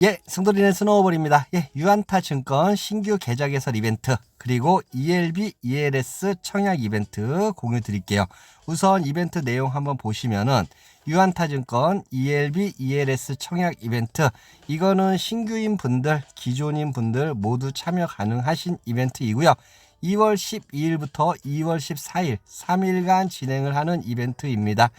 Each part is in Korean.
예, 승돌이네 스노우볼입니다. 예, 유안타 증권 신규 계좌 개설 이벤트 그리고 ELB, ELS 청약 이벤트 공유 드릴게요. 우선 이벤트 내용 한번 보시면은 유안타 증권 ELB, ELS 청약 이벤트 이거는 신규인 분들, 기존인 분들 모두 참여 가능하신 이벤트이고요. 2월 12일부터 2월 14일 3일간 진행을 하는 이벤트입니다.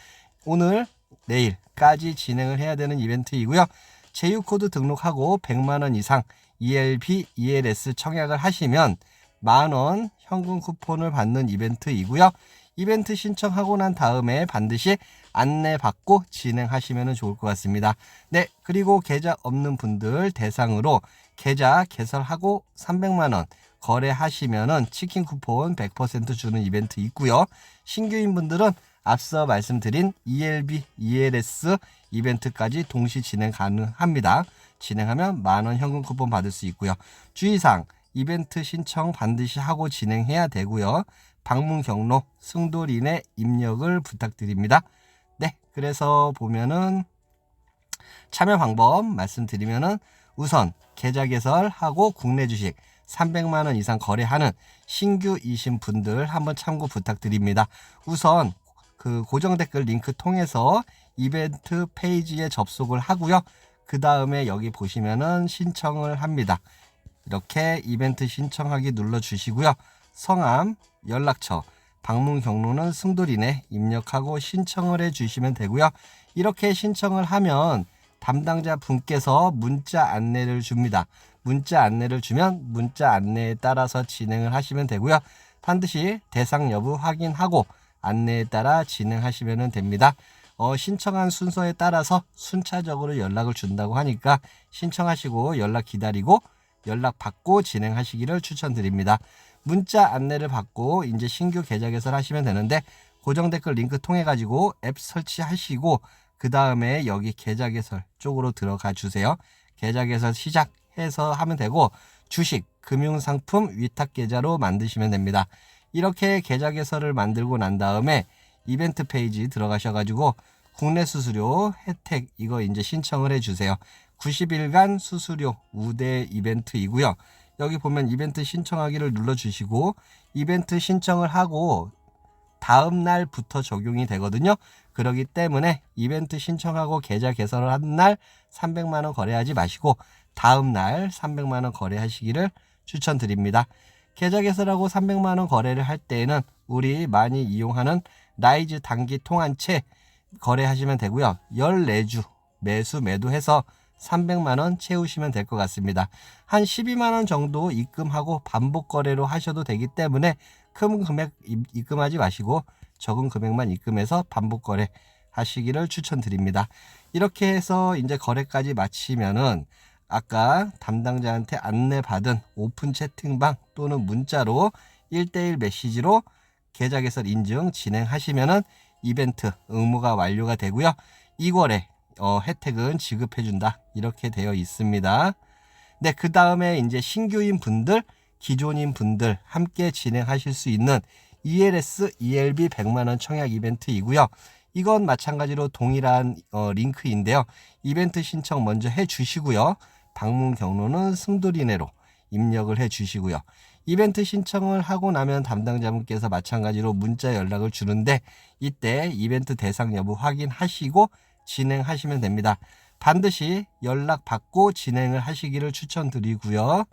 오늘 내일까지 진행을 해야 되는 이벤트이고요. 제휴코드 등록하고 100만 원 이상 ELB, ELS 청약을 하시면 만원 현금 쿠폰을 받는 이벤트이고요. 이벤트 신청하고 난 다음에 반드시 안내 받고 진행하시면 좋을 것 같습니다. 네, 그리고 계좌 없는 분들 대상으로 계좌 개설하고 300만 원 거래하시면은 치킨 쿠폰 100% 주는 이벤트 있고요. 신규인 분들은 앞서 말씀드린 ELB, ELS 이벤트까지 동시 진행 가능합니다. 진행하면 만원 현금 쿠폰 받을 수 있고요. 주의사항 이벤트 신청 반드시 하고 진행해야 되고요. 방문 경로 승돌인의 입력을 부탁드립니다. 네, 그래서 보면은 참여 방법 말씀드리면은 우선 계좌 개설하고 국내 주식 300만 원 이상 거래하는 신규이신 분들 한번 참고 부탁드립니다. 우선 그 고정 댓글 링크 통해서 이벤트 페이지에 접속을 하고요. 그 다음에 여기 보시면은 신청을 합니다. 이렇게 이벤트 신청하기 눌러 주시고요. 성함, 연락처, 방문 경로는 승돌이네 입력하고 신청을 해 주시면 되고요. 이렇게 신청을 하면 담당자 분께서 문자 안내를 줍니다. 문자 안내를 주면 문자 안내에 따라서 진행을 하시면 되고요. 반드시 대상 여부 확인하고 안내에 따라 진행하시면 됩니다. 어, 신청한 순서에 따라서 순차적으로 연락을 준다고 하니까 신청하시고 연락 기다리고 연락 받고 진행하시기를 추천드립니다. 문자 안내를 받고 이제 신규 계좌 개설하시면 되는데 고정 댓글 링크 통해 가지고 앱 설치하시고 그 다음에 여기 계좌 개설 쪽으로 들어가 주세요. 계좌 개설 시작해서 하면 되고 주식, 금융상품 위탁 계좌로 만드시면 됩니다. 이렇게 계좌 개설을 만들고 난 다음에 이벤트 페이지 들어가셔가지고 국내 수수료 혜택 이거 이제 신청을 해주세요. 90일간 수수료 우대 이벤트이고요. 여기 보면 이벤트 신청하기를 눌러주시고 이벤트 신청을 하고 다음 날부터 적용이 되거든요. 그러기 때문에 이벤트 신청하고 계좌 개설을 한 날 300만 원 거래하지 마시고 다음 날 300만 원 거래하시기를 추천드립니다. 계좌 개설하고 300만 원 거래를 할 때에는 우리 많이 이용하는 라이즈 단기 통한채 거래하시면 되고요. 14주 매수 매도해서 300만 원 채우시면 될 것 같습니다. 한 12만 원 정도 입금하고 반복 거래로 하셔도 되기 때문에 큰 금액 입- 입금하지 마시고 적은 금액만 입금해서 반복 거래 하시기를 추천드립니다. 이렇게 해서 이제 거래까지 마치면은 아까 담당자한테 안내받은 오픈 채팅방 또는 문자로 1대1 메시지로 계좌 개설 인증 진행하시면은 이벤트 의무가 완료가 되고요. 2월에 어, 혜택은 지급해준다. 이렇게 되어 있습니다. 네, 그 다음에 이제 신규인 분들, 기존인 분들 함께 진행하실 수 있는 ELS, ELB 100만원 청약 이벤트이고요. 이건 마찬가지로 동일한 어, 링크인데요. 이벤트 신청 먼저 해 주시고요. 방문 경로는 승돌이네로 입력을 해 주시고요. 이벤트 신청을 하고 나면 담당자분께서 마찬가지로 문자 연락을 주는데 이때 이벤트 대상 여부 확인하시고 진행하시면 됩니다. 반드시 연락 받고 진행을 하시기를 추천드리고요.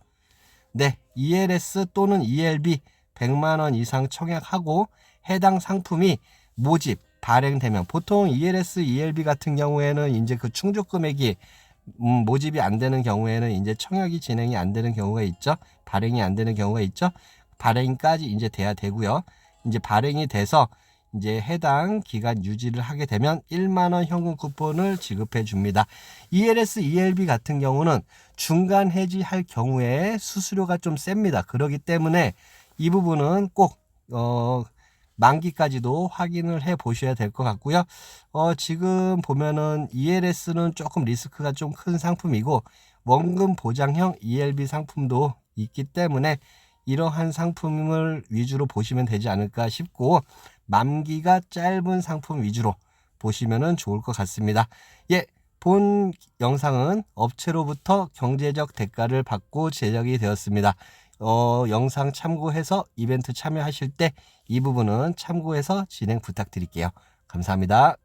네, ELS 또는 ELB 100만 원 이상 청약하고 해당 상품이 모집 발행되면 보통 ELS, ELB 같은 경우에는 이제 그 충족 금액이 음, 모집이 안 되는 경우에는 이제 청약이 진행이 안 되는 경우가 있죠. 발행이 안 되는 경우가 있죠. 발행까지 이제 돼야 되고요. 이제 발행이 돼서 이제 해당 기간 유지를 하게 되면 1만 원 현금 쿠폰을 지급해 줍니다. ELS, ELB 같은 경우는 중간 해지할 경우에 수수료가 좀 셉니다. 그렇기 때문에 이 부분은 꼭 어, 만기까지도 확인을 해 보셔야 될 것 같고요. 어, 지금 보면은 ELS는 조금 리스크가 좀 큰 상품이고 원금 보장형 ELB 상품도 있기 때문에 이러한 상품을 위주로 보시면 되지 않을까 싶고 만기가 짧은 상품 위주로 보시면은 좋을 것 같습니다. 예, 본 영상은 업체로부터 경제적 대가를 받고 제작이 되었습니다. 어, 영상 참고해서 이벤트 참여하실 때 이 부분은 참고해서 진행 부탁드릴게요. 감사합니다.